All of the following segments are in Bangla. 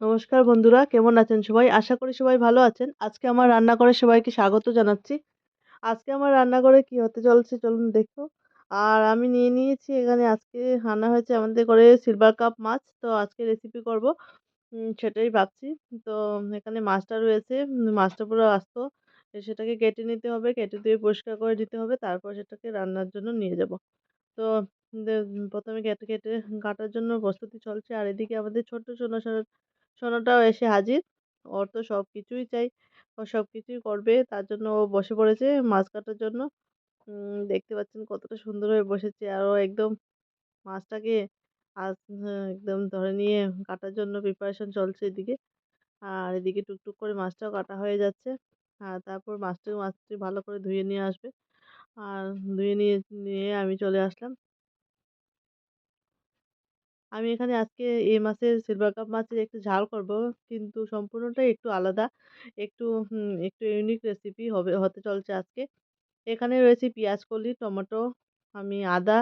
নমস্কার বন্ধুরা, কেমন আছেন সবাই? আশা করি সবাই ভালো আছেন। আজকে আমার রান্নাঘরে সবাইকে স্বাগত জানাচ্ছি। আজকে আমার রান্নাঘরে কি হতে চলছে চলুন দেখো। আর আমি নিয়ে নিয়েছি এখানে আজকে রান্না হয়েছে আমাদের ঘরে সিলভার কাপ মাছ। তো আজকে রেসিপি করব। সেটাই ভাবছি। তো এখানে মাছটা রয়েছে। মাছটা পুরো আস্ত। সেটাকে কেটে নিতে হবে। কেটে দিয়ে পরিষ্কার করে দিতে হবে। তারপর সেটাকে রান্নার জন্য নিয়ে যাব। তো প্রথমে কেটে কেটে কাটার জন্য প্রস্তুতি চলছে। আর এদিকে আমাদের ছোট্ট সোনা সোনাটাও এসে হাজির। ওর তো সব কিছুই চাই। ও সব কিছুই করবে। তার জন্য ও বসে পড়েছে মাছ কাটার জন্য। দেখতে পাচ্ছেন কতটা সুন্দর হয়ে বসেছে। আর ও একদম মাছটাকে আজ হ্যাঁ, একদম ধরে নিয়ে কাটার জন্য প্রিপারেশন চলছে এদিকে। আর এদিকে টুকটুক করে মাছটাও কাটা হয়ে যাচ্ছে। আর তারপর মাছটা মাছটি ভালো করে ধুয়ে নিয়ে আসবে। আর ধুয়ে নিয়ে নিয়ে আমি চলে আসলাম। আমি এখানে আজকে এই মাছের সিলভার কাপ মাছের একটু ঝাল করব। কিন্তু সম্পূর্ণটাই একটু আলাদা। একটু একটু ইউনিক রেসিপি হবে, হতে চলছে আজকে। এখানে রয়েছে পেঁয়াজ, কলি, টমেটো, আমি আদা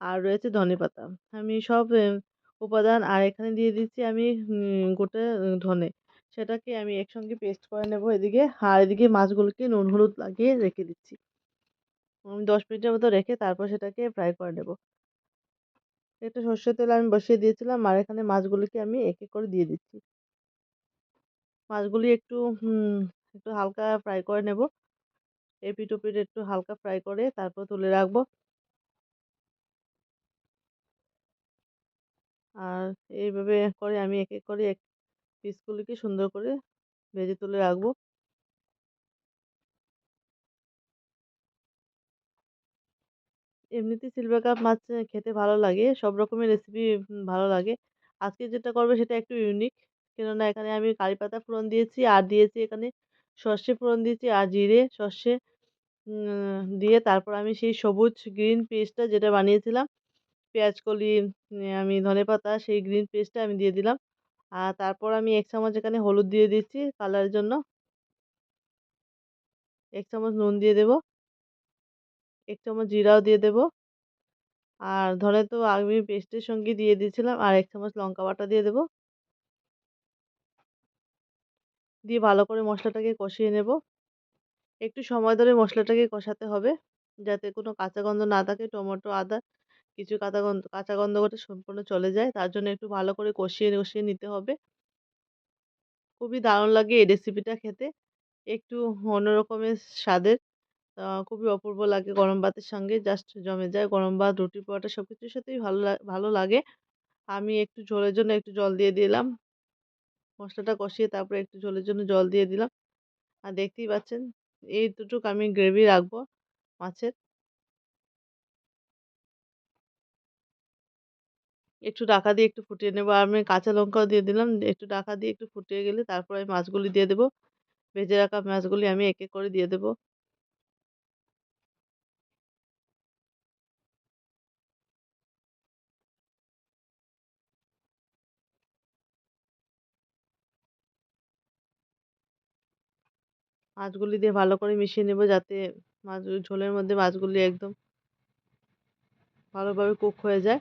আর রয়েছে ধনেপাতা আমি সব উপাদান আর এখানে দিয়ে দিচ্ছি আমি গোটা ধনে। সেটাকে আমি একসঙ্গে পেস্ট করে নেব এদিকে। আর এদিকে মাছগুলোকে নুন, হলুদ লাগিয়ে রেখে দিচ্ছি। আমি দশ মিনিটের মতো রেখে তারপর সেটাকে ফ্রাই করে নেব। একটু সর্ষের তেল আমি বসিয়ে দিয়েছিলাম, আর এখানে মাছগুলোকে আমি এক এক করে দিয়ে দিচ্ছি। মাছগুলি একটু একটু হালকা ফ্রাই করে নেব। এপিট ওপিট একটু হালকা ফ্রাই করে তারপর তুলে রাখব। আর এইভাবে করে আমি এক এক করে এক পিসগুলিকে সুন্দর করে ভেজে তুলে রাখব। এমনিতে সিলভার কাপ মাছ খেতে ভালো লাগে, সব রকমের রেসিপি ভালো লাগে। আজকে যেটা করবে সেটা একটু ইউনিক কেননা এখানে আমি কারি পাতা ফোড়ন দিয়েছি, আর দিয়েছি এখানে সর্ষে ফোড়ন দিয়েছি, আর জিরে, সর্ষে দিয়ে তারপর আমি সেই সবুজ গ্রিন পেস্টটা যেটা বানিয়েছিলাম, পেঁয়াজ কলি আমি ধনেপাতা সেই গ্রিন পেস্টটা আমি দিয়ে দিলাম। আর তারপর আমি এক চামচ এখানে হলুদ দিয়ে দিচ্ছি কালারের জন্য। এক চামচ নুন দিয়ে দেবো। এক চামচ জিরাও দিয়ে দেবো। আর ধরে তো আমি পেস্টের সঙ্গে দিয়ে দিয়েছিলাম, আর এক চামচ লঙ্কা বাটা দিয়ে দেবো। দিয়ে ভালো করে মশলাটাকে কষিয়ে নেব। একটু সময় ধরে মশলাটাকে কষাতে হবে, যাতে কোনো কাঁচা গন্ধ না থাকে, টমেটো, আদা, কিছু কাঁচা গন্ধ, কাঁচা গন্ধটা সম্পূর্ণ চলে যায়। তার জন্য একটু ভালো করে কষিয়ে কষিয়ে নিতে হবে। খুবই দারুণ লাগে এই রেসিপিটা খেতে। একটু অন্যরকমের স্বাদের। খুবই অপূর্ব লাগে গরম ভাতের সঙ্গে। জাস্ট জমে যায় গরম ভাত, রুটি, পরোটা সব কিছুর সাথেই ভালো ভালো লাগে। আমি একটু ঝোলের জন্য একটু জল দিয়ে দিলাম। মশলাটা কষিয়ে তারপরে একটু ঝোলের জন্য জল দিয়ে দিলাম। আর দেখতেই পাচ্ছেন, এই দুটুক আমি গ্রেভি রাখব মাছের। একটু ঢাকা দিয়ে একটু ফুটিয়ে নেব। আর আমি কাঁচা লঙ্কাও দিয়ে দিলাম। একটু ঢাকা দিয়ে একটু ফুটিয়ে গেলে তারপরে আমি মাছগুলি দিয়ে দেবো। ভেজে রাখা মাছগুলি আমি এক এক করে দিয়ে দেবো। মাছগুলি দিয়ে ভালো করে মিশিয়ে নেব যাতে মাছ, ঝোলের মধ্যে মাছগুলি একদম ভালোভাবে কুক হয়ে যায়।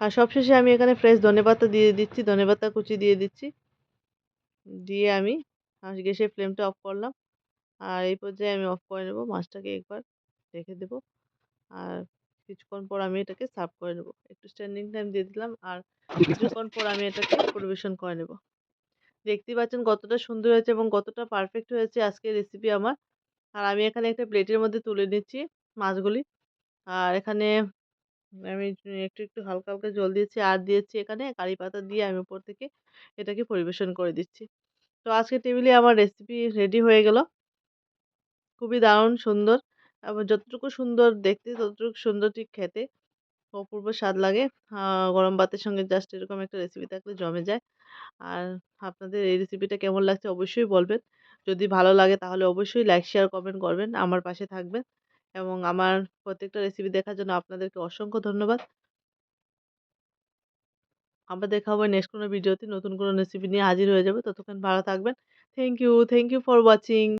আর সবশেষে আমি এখানে ফ্রেশ ধনেপাতা দিয়ে দিচ্ছি ধনেপাতা কুচি দিয়ে দিচ্ছি। দিয়ে আমি গ্যাসের ফ্লেমটা অফ করলাম। আর এই পর্যায়ে আমি অফ করে নেব, মাছটাকে একবার রেখে দেবো। আর কিছুক্ষণ পর আমি এটাকে সার্ভ করে নেব। একটু স্ট্যান্ডিং টাইম দিয়ে দিলাম, আর কিছুক্ষণ পর আমি এটাকে পরিবেশন করে নেব। দেখতেই পাচ্ছেন কতটা সুন্দর হয়েছে এবং কতটা পারফেক্ট হয়েছে আজকের রেসিপি আমার। আর আমি এখানে একটা প্লেটের মধ্যে তুলে নিচ্ছি মাছগুলি। আর এখানে আমি একটু একটু হালকা হালকা জল দিয়েছি, আর দিয়েছি এখানে কারি পাতা দিয়ে আমি উপর থেকে এটাকে পরিবেশন করে দিচ্ছি। তো আজকে টেবিলে আমার রেসিপি রেডি হয়ে গেল। খুবই দারুণ সুন্দর। যতটুকু সুন্দর দেখতে, ততটুকু সুন্দর ঠিক খেতে। অপূর্ব স্বাদ লাগে। গরম ভাতের সঙ্গে জাস্ট এরকম একটা রেসিপি থাকলে জমে যায়। আর আপনাদের এই রেসিপিটা কেমন লাগছে অবশ্যই বলবেন। যদি ভালো লাগে তাহলে অবশ্যই লাইক শেয়ার কমেন্ট করবেন। আমার পাশে থাকবেন। এবং আমার প্রত্যেকটা রেসিপি দেখার জন্য আপনাদেরকে অসংখ্য ধন্যবাদ। আবার দেখা হবে নেক্সট কোনো ভিডিওতে নতুন কোনো রেসিপি নিয়ে হাজির হয়ে যাবে। ততক্ষণ ভালো থাকবেন। Thank you thank you for watching